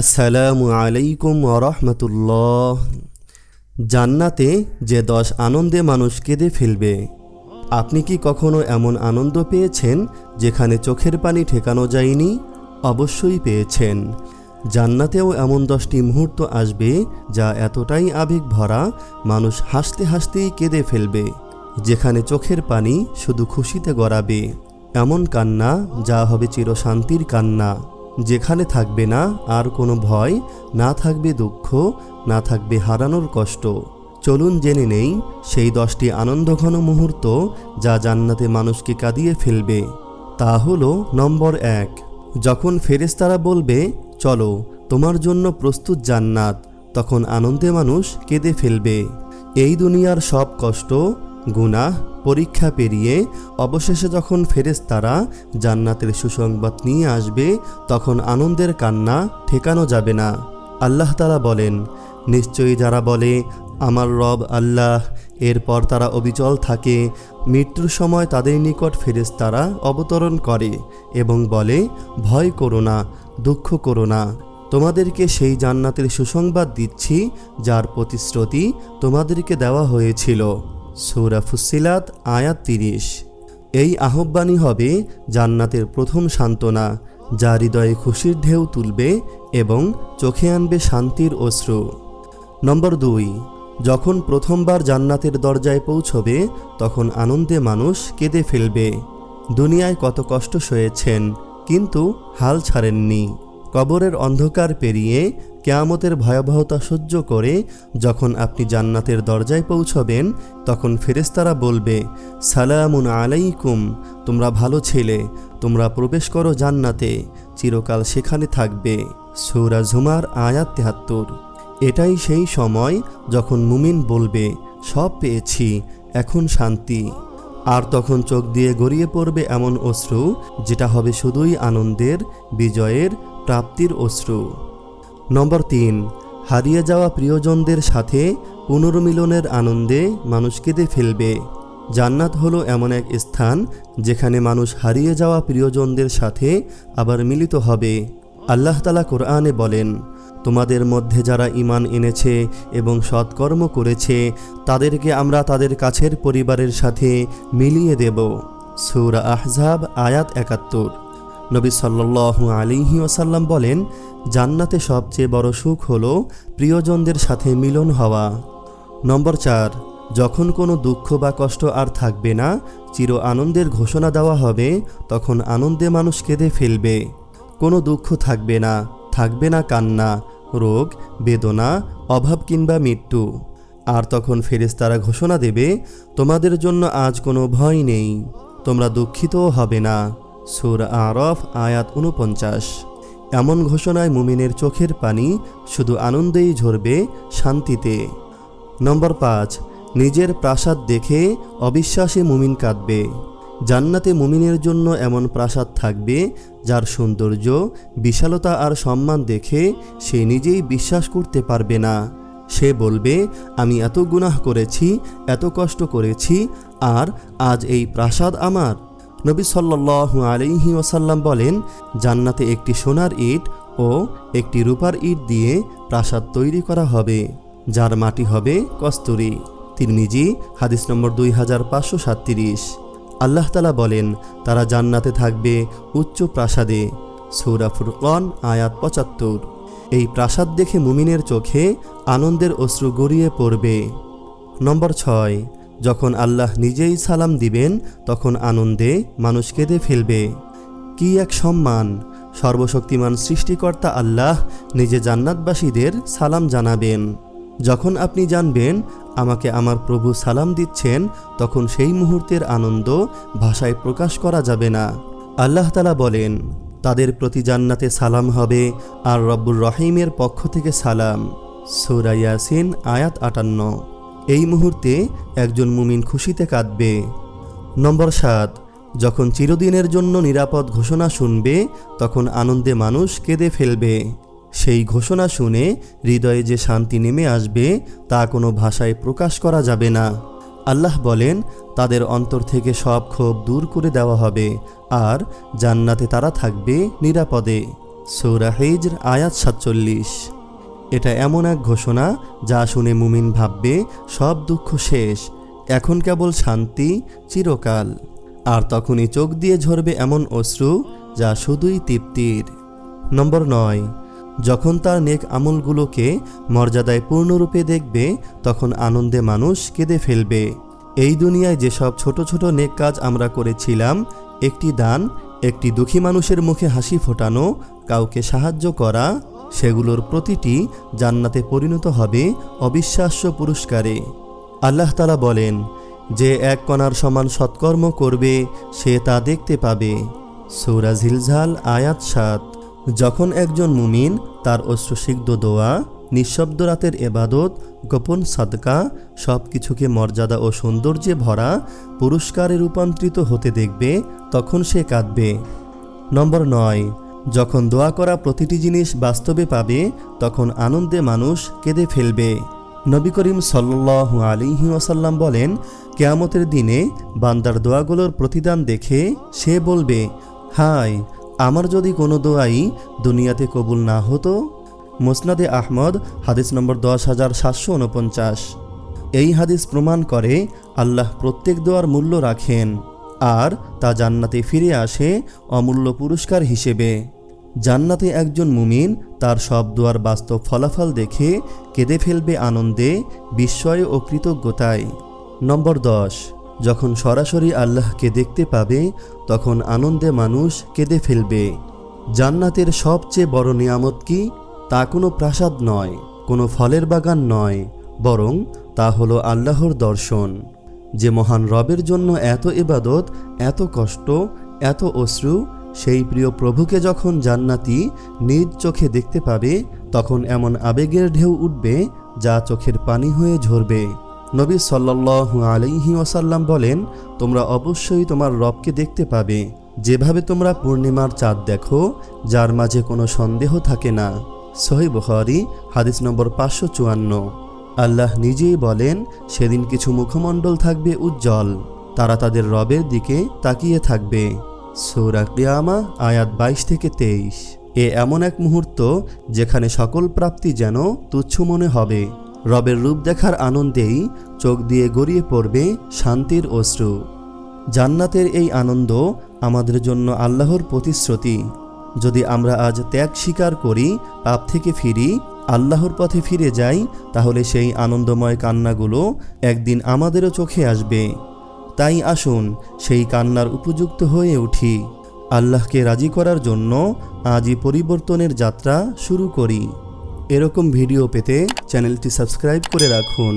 আসসালামু আলাইকুম রহমতুল্লাহ। জান্নাতে যে দশ আনন্দে মানুষ কেঁদে ফেলবে, আপনি কি কখনো এমন আনন্দ পেয়েছেন যেখানে চোখের পানি ঠেকানো যায়নি? অবশ্যই পেয়েছেন। জান্নাতেও এমন দশটি মুহূর্ত আসবে যা এতটাই আবেগ ভরা, মানুষ হাসতে হাসতেই কেঁদে ফেলবে, যেখানে চোখের পানি শুধু খুশিতে গড়াবে। এমন কান্না যা হবে চিরশান্তির কান্না। যেখানে থাকবে না আর কোনো ভয়, না থাকবে দুঃখ, না থাকবে হারানোর কষ্ট। চলুন জেনে নেই, সেই দশটি আনন্দঘন মুহূর্ত যা জান্নাতে মানুষকে কাঁদিয়ে ফেলবে। তা হলো নম্বর এক, যখন ফেরেস্তারা বলবে, চলো, তোমার জন্য প্রস্তুত জান্নাত, তখন আনন্দে মানুষ কেঁদে ফেলবে। এই দুনিয়ার সব কষ্ট গুনাহ, পরীক্ষা পেরিয়ে অবশেষে যখন ফেরেশতারা জান্নাতের সুসংবাদ নিয়ে আসবে, তখন আনন্দের কান্না ঠেকানো যাবে না। আল্লাহ তালা বলেন, নিশ্চয়ই যারা বলে, আমার রব আল্লাহ, এরপর তারা অবিচল থাকে, মৃত্যুর সময় তাদের নিকট ফেরেশতারা অবতরণ করে এবং বলে, ভয় করো না, দুঃখ করো না, তোমাদেরকে সেই জান্নাতের সুসংবাদ দিচ্ছি, যার প্রতিশ্রুতি তোমাদেরকে দেওয়া হয়েছিল। সৌরা ফুসিলাত আয়াত তিরিশ। এই আহ্বানই হবে জান্নাতের প্রথম সান্ত্বনা, যা হৃদয়ে খুশির ঢেউ তুলবে এবং চোখে আনবে শান্তির অশ্রু। নম্বর দুই, যখন প্রথমবার জান্নাতের দরজায় পৌঁছবে, তখন আনন্দে মানুষ কেঁদে ফেলবে। দুনিয়ায় কত কষ্ট সয়েছেন, কিন্তু হাল ছাড়েননি। কবরের অন্ধকার পেরিয়ে কেয়ামতের ভয়াবহতা সহ্য করে যখন আপনি জান্নাতের দরজায় পৌঁছবেন, তখন ফেরেস্তারা বলবে, সালামুন আলাইকুম, তোমরা ভালো ছেলে, তোমরা প্রবেশ করো জান্নাতে, চিরকাল সেখানে থাকবে। সৌরা ঝুমার আয়াত তেহাত্তর। এটাই সেই সময় যখন মুমিন বলবে, সব পেয়েছি, এখন শান্তি। আর তখন চোখ দিয়ে গড়িয়ে পড়বে এমন অশ্রু, যেটা হবে শুধুই আনন্দের, বিজয়ের প্রাপ্তির অশ্রু। নম্বর তিন, হারিয়ে যাওয়া প্রিয়জনদের সাথে পুনর্মিলনের আনন্দে মানুষ কেঁদে ফেলবে। জান্নাত হলো এমন এক স্থান যেখানে মানুষ হারিয়ে যাওয়া প্রিয়জনদের সাথে আবার মিলিত হবে। আল্লাহ তালা কোরআনে বলেন, তোমাদের মধ্যে যারা ইমান এনেছে এবং সৎকর্ম করেছে, তাদেরকে আমরা তাদের কাছের পরিবারের সাথে মিলিয়ে দেব। সৌরা আহজাব আয়াত একাত্তর। নবী সাল্লু আলিহি ওসাল্লাম বলেন, জান্নাতে সবচেয়ে বড় সুখ হল প্রিয়জনদের সাথে মিলন হওয়া। নম্বর চার, যখন কোনো দুঃখ বা কষ্ট আর থাকবে না, চির আনন্দের ঘোষণা দেওয়া হবে, তখন আনন্দে মানুষ কেঁদে ফেলবে। কোনো দুঃখ থাকবে না থাকবে না কান্না, রোগ, বেদনা, অভাব কিংবা মৃত্যু। আর তখন ফেরেশতারা ঘোষণা দেবে, তোমাদের জন্য আজ কোনো ভয় নেই, তোমরা দুঃখিতও হবে না। সুর আরফ, আয়াত উনপঞ্চাশ এমন ঘোষণায় মুমিনের চোখের পানি শুধু আনন্দেই ঝরবে শান্তিতে। নম্বর পাঁচ, নিজের প্রাসাদ দেখে অবিশ্বাসে মুমিন কাঁদবে। জান্নাতে মুমিনের জন্য এমন প্রাসাদ থাকবে যার সৌন্দর্য, বিশালতা আর সম্মান দেখে সে নিজেই বিশ্বাস করতে পারবে না। সে বলবে, আমি এত গুনাহ করেছি, এত কষ্ট করেছি, আর আজ এই প্রাসাদ আমার। নবী সাল্লু আলিহি ওসাল্লাম বলেন, জান্নাতে একটি সোনার ইট ও একটি রূপার ইট দিয়ে প্রাসাদ তৈরি করা হবে, যার মাটি হবে কস্তুরি। তিরমিজি, হাদিস নম্বর দুই হাজার পাঁচশো সাতত্রিশ। আল্লাহ তালা বলেন, তারা জান্নাতে থাকবে উচ্চ প্রাসাদে। সৌরা ফুরকন, আয়াত পঁচাত্তর। এই প্রাসাদ দেখে মুমিনের চোখে আনন্দের অশ্রু গড়িয়ে পড়বে। নম্বর ছয় যখন আল্লাহ নিজেই সালাম দিবেন, তখন আনন্দে মানুষ কেঁদে ফেলবে। কি এক সম্মান! সর্বশক্তিমান সৃষ্টিকর্তা আল্লাহ নিজে জান্নাতবাসীদের সালাম জানাবেন। যখন আপনি জানবেন, আমাকে আমার প্রভু সালাম দিচ্ছেন, তখন সেই মুহূর্তের আনন্দ ভাষায় প্রকাশ করা যাবে না। আল্লাহ তালা বলেন, তাদের প্রতি জান্নাতে সালাম হবে আর রব্বুর রহিমের পক্ষ থেকে সালাম। সৌরা ইয়াসিন, আয়াত আটান্ন। এই মুহূর্তে একজন মুমিন খুশিতে কাঁদবে। নম্বর সাত, যখন চিরদিনের জন্য নিরাপদ ঘোষণা শুনবে, তখন আনন্দে মানুষ কেঁদে ফেলবে। সেই ঘোষণা শুনে হৃদয়ে যে শান্তি নেমে আসবে, তা কোনো ভাষায় প্রকাশ করা যাবে না। আল্লাহ বলেন, তাদের অন্তর থেকে সব ক্ষোভ দূর করে দেওয়া হবে, আর জান্নাতে তারা থাকবে নিরাপদে। সৌরা হিজর আয়াত সাতচল্লিশ। এটা এমন এক ঘোষণা যা শুনে মুমিন ভাববে, সব দুঃখ শেষ। এখন কেবল শান্তি, চিরকাল। আর তখনই চোখ দিয়ে ঝরবে এমন অশ্রু যা শুধুই তৃপ্তির। নম্বর নয়, যখন তার নেক আমলগুলোকে মর্যাদায় পূর্ণরূপে দেখবে, তখন আনন্দে মানুষ কেঁদে ফেলবে। এই দুনিয়ায় যেসব ছোট ছোট নেক কাজ আমরা করেছিলাম, একটি দান, একটি দুঃখী মানুষের মুখে হাসি ফোটানো, কাউকে সাহায্য করা সেগুলোর প্রতিটি জান্নাতে পরিণত হবে অবিশ্বাস্য পুরস্কারে। আল্লাহ তালা বলেন, যে এক কণার সমান সৎকর্ম করবে, সে তা দেখতে পাবে। সৌরা ঝিলঝাল আয়াত সাত। যখন একজন মুমিন তার অশ্রুসিগ্ধ দোয়া, নিঃশব্দ রাতের এবাদত, গোপন সাদকা সব কিছুকে মর্যাদা ও সৌন্দর্যে ভরা, পুরস্কারে রূপান্তরিত হতে দেখবে, তখন সে কাঁদবে। নম্বর নয় যখন দোয়া করা প্রতিটি জিনিস বাস্তবে পাবে, তখন আনন্দে মানুষ কেঁদে ফেলবে। নবী করিম সাল্লু আলিহি ওসাল্লাম বলেন, কেয়ামতের দিনে বান্দার দোয়াগুলোর প্রতিদান দেখে সে বলবে, হায়, আমার যদি কোনো দোয়াই দুনিয়াতে কবুল না হতো। মোসনাদে আহমদ, হাদিস নম্বর দশ হাজার সাতশো উনপঞ্চাশ। এই হাদিস প্রমাণ করে আল্লাহ প্রত্যেক দোয়ার মূল্য রাখেন, আর তা জান্নাতে ফিরে আসে অমূল্য পুরস্কার হিসেবে। জান্নাতে একজন মুমিন তার সব দোয়ার বাস্তব ফলাফল দেখে কেঁদে ফেলবে আনন্দে, বিস্ময় ও কৃতজ্ঞতায়। নম্বর দশ, যখন সরাসরি আল্লাহকে দেখতে পাবে, তখন আনন্দে মানুষ কেঁদে ফেলবে। জান্নাতের সবচেয়ে বড় নিয়ামত কি? তা কোনো প্রাসাদ নয়, কোনো ফলের বাগান নয়, বরং তা হলো আল্লাহর দর্শন। যে মহান রবের জন্য এত ইবাদত, এত কষ্ট, এত অশ্রু সেই প্রিয় প্রভুকে যখন জান্নাতি নিজ চোখে দেখতে পাবে, তখন এমন আবেগের ঢেউ উঠবে যা চোখের পানি হয়ে ঝরবে। নবী সাল্লাল্লাহু আলাইহি ওয়াসাল্লাম বলেন, তোমরা অবশ্যই তোমার রবকে দেখতে পাবে। যেভাবে তোমরা পূর্ণিমার চাঁদ দেখো, যার মাঝে কোনো সন্দেহ থাকে না। সহি বুখারী, হাদিস নম্বর পাঁচশো চুয়ান্ন। আল্লাহ নিজেই বলেন, সেদিন কিছু মুখমণ্ডল থাকবে উজ্জ্বল। তারা তাদের রবের দিকে তাকিয়ে থাকবে। সৌরা কিয়ামা, আয়াত বাইশ থেকে তেইশ। এ এমন এক মুহূর্ত যেখানে সকল প্রাপ্তি যেন তুচ্ছ মনে হবে। রবের রূপ দেখার আনন্দেই চোখ দিয়ে গড়িয়ে পড়বে শান্তির অশ্রু। জান্নাতের এই আনন্দ আমাদের জন্য আল্লাহর প্রতিশ্রুতি। যদি আমরা আজ ত্যাগ স্বীকার করি, পাপ থেকে ফিরি, আল্লাহর পথে ফিরে যাই, তাহলে সেই আনন্দময় কান্নাগুলো একদিন আমাদেরও চোখে আসবে। তাই আসুন, সেই কান্নার উপযুক্ত হয়ে উঠি। আল্লাহকে রাজি করার জন্য আজই পরিবর্তনের যাত্রা শুরু করি। এরকম ভিডিও পেতে চ্যানেলটি সাবস্ক্রাইব করে রাখুন।